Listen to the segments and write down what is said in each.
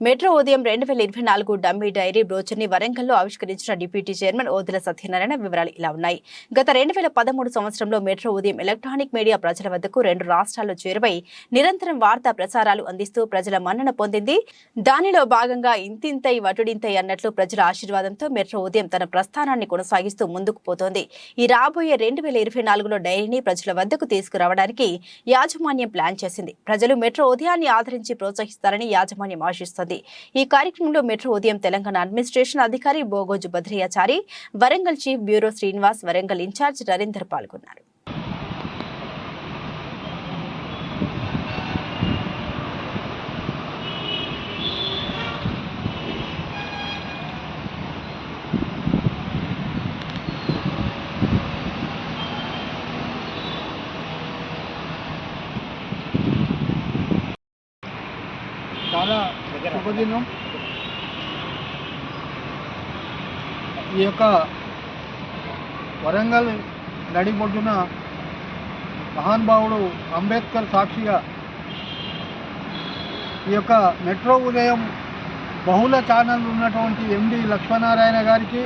Metro ఉదయం రెండు వేల ఇరవై నాలుగు డమ్మీ డైరీ బ్రోచర్ని వరంగల్లో ఆవిష్కరించిన డిప్యూటీ చైర్మన్ ఓదెల సత్యనారాయణ వివరాలు ఇలా ఉన్నాయి. గత రెండు వేల పదమూడు సంవత్సరంలో మెట్రో ఉదయం ఎలక్ట్రానిక్ మీడియా ప్రజల వద్దకు రెండు రాష్ట్రాల్లో చేరువై నిరంతరం వార్తా ప్రసారాలు అందిస్తూ ప్రజల మన్నన పొందింది. దానిలో భాగంగా ఇంతింతై వటుడింతై అన్నట్లు ప్రజల ఆశీర్వాదంతో మెట్రో ఉదయం తన ప్రస్థానాన్ని కొనసాగిస్తూ ముందుకు పోతోంది. ఈ రాబోయే రెండు వేల ఇరవై నాలుగులో డైరీని ప్రజల వద్దకు తీసుకురావడానికి యాజమాన్యం ప్లాన్ చేసింది. ప్రజలు మెట్రో ఉదయాన్ని ఆదరించి ప్రోత్సహిస్తారని యాజమాన్యం ఆశిస్తోంది. ఈ కార్యక్రమంలో మెట్రో ఉదయం తెలంగాణ అడ్మినిస్ట్రేషన్ అధికారి Bogoju Bhadrayachari Warangal chief bureau Srinivas Warangal incharge Narender పాల్గొన్నారు. శుభదినం ఈ యొక్క వరంగల్ నడిబొడ్డున మహానుభావుడు అంబేద్కర్ సాక్షిగా ఈ యొక్క మెట్రో ఉదయం బహుళ ఛానల్ ఉన్నటువంటి ఎండి లక్ష్మీనారాయణ గారికి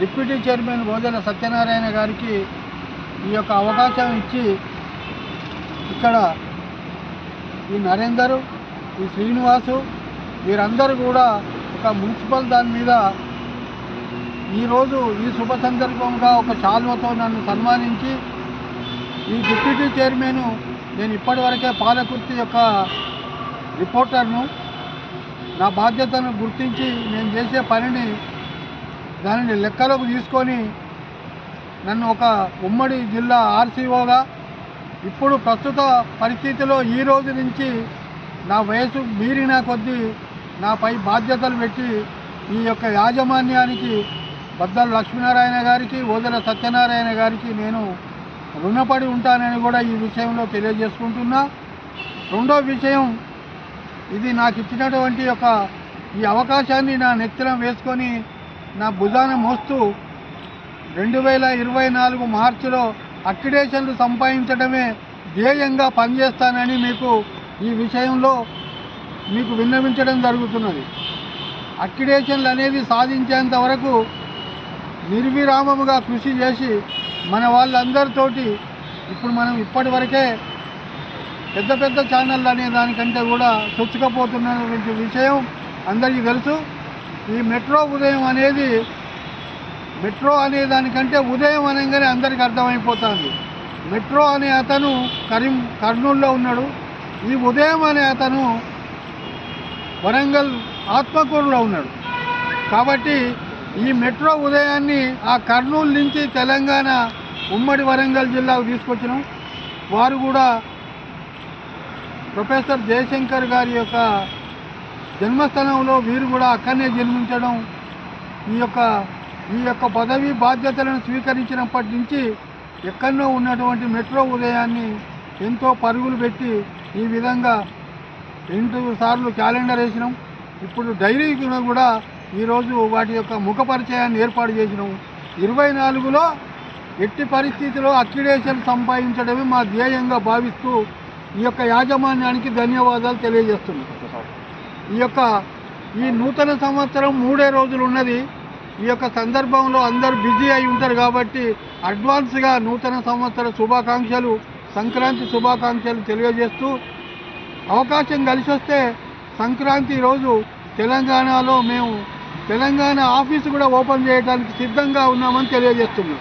డిప్యూటీ చైర్మన్ గోదెల సత్యనారాయణ గారికి ఈ యొక్క అవకాశం ఇచ్చి ఇక్కడ ఈ నరేందరు ఈ శ్రీనివాసు వీరందరూ కూడా ఒక మున్సిపల్ దాని మీద ఈరోజు ఈ శుభ సందర్భంగా ఒక శాల్వతో నన్ను సన్మానించి ఈ డిప్యూటీ చైర్మన్ నేను ఇప్పటివరకే పాలకుర్తి యొక్క రిపోర్టర్ను నా బాధ్యతను గుర్తించి నేను చేసే పనిని దానిని లెక్కలోకి తీసుకొని నన్ను ఒక ఉమ్మడి జిల్లా ఆర్సీఓగా ఇప్పుడు ప్రస్తుత పరిస్థితిలో ఈ రోజు నుంచి నా వయసు మీరిన కొద్దీ నాపై బాధ్యతలు పెట్టి ఈ యొక్క యాజమాన్యానికి బద్దల లక్ష్మీనారాయణ గారికి ఓదెల సత్యనారాయణ గారికి నేను రుణపడి ఉంటానని కూడా ఈ విషయంలో తెలియజేసుకుంటున్నా. రెండో విషయం ఇది నాకు ఇచ్చినటువంటి యొక్క ఈ అవకాశాన్ని నా నెత్తిన వేసుకొని నా భుజాన మోస్తూ రెండు వేల ఇరవై నాలుగు మార్చిలో అక్రిడేషన్లు సంపాదించడమే ధ్యేయంగా పనిచేస్తానని మీకు ఈ విషయంలో మీకు విన్నవించడం జరుగుతున్నది. అక్రిడేషన్లు అనేది సాధించేంత వరకు నిర్విరామముగా కృషి చేసి మన వాళ్ళందరితోటి ఇప్పుడు మనం ఇప్పటి వరకే పెద్ద పెద్ద ఛానళ్ళు అనే దానికంటే కూడా చొచ్చుకపోతున్నటువంటి విషయం అందరికీ తెలుసు. ఈ మెట్రో ఉదయం అనేది మెట్రో అనే దానికంటే ఉదయం అనగానే అందరికీ అర్థమైపోతుంది. మెట్రో అనే అతను కరీం కర్నూలులో ఉన్నాడు. ఈ ఉదయం అనే అతను వరంగల్ ఆత్మకూరులో ఉన్నాడు. కాబట్టి ఈ మెట్రో ఉదయాన్ని ఆ కర్నూలు నుంచి తెలంగాణ ఉమ్మడి వరంగల్ జిల్లాకు తీసుకొచ్చినాం. వారు కూడా ప్రొఫెసర్ జయశంకర్ గారి యొక్క జన్మస్థలంలో వీరు కూడా అక్కడనే జన్మించడం ఈ యొక్క ఈ యొక్క పదవి బాధ్యతలను స్వీకరించినప్పటి నుంచి ఎక్కడో ఉన్నటువంటి మెట్రో ఉదయాన్ని ఎంతో పరుగులు పెట్టి ఈ విధంగా రెండు సార్లు క్యాలెండర్ వేసినాం. ఇప్పుడు డైరీకి కూడా ఈరోజు వాటి యొక్క ముఖ పరిచయాన్ని ఏర్పాటు చేసినాం. ఇరవై నాలుగులో ఎట్టి పరిస్థితిలో అక్యుడేషన్ సంపాదించడమే మా ధ్యేయంగా భావిస్తూ ఈ యొక్క యాజమాన్యానికి ధన్యవాదాలు తెలియజేస్తున్నాం. ఈ యొక్క ఈ నూతన సంవత్సరం మూడే రోజులు ఉన్నది. ఈ యొక్క సందర్భంలో అందరూ బిజీ అయి ఉంటారు కాబట్టి అడ్వాన్స్గా నూతన సంవత్సర శుభాకాంక్షలు సంక్రాంతి శుభాకాంక్షలు తెలియజేస్తూ అవకాశం కలిసి వస్తే సంక్రాంతి రోజు తెలంగాణలో మేము తెలంగాణ ఆఫీసు కూడా ఓపెన్ చేయడానికి సిద్ధంగా ఉన్నామని తెలియజేస్తున్నాం.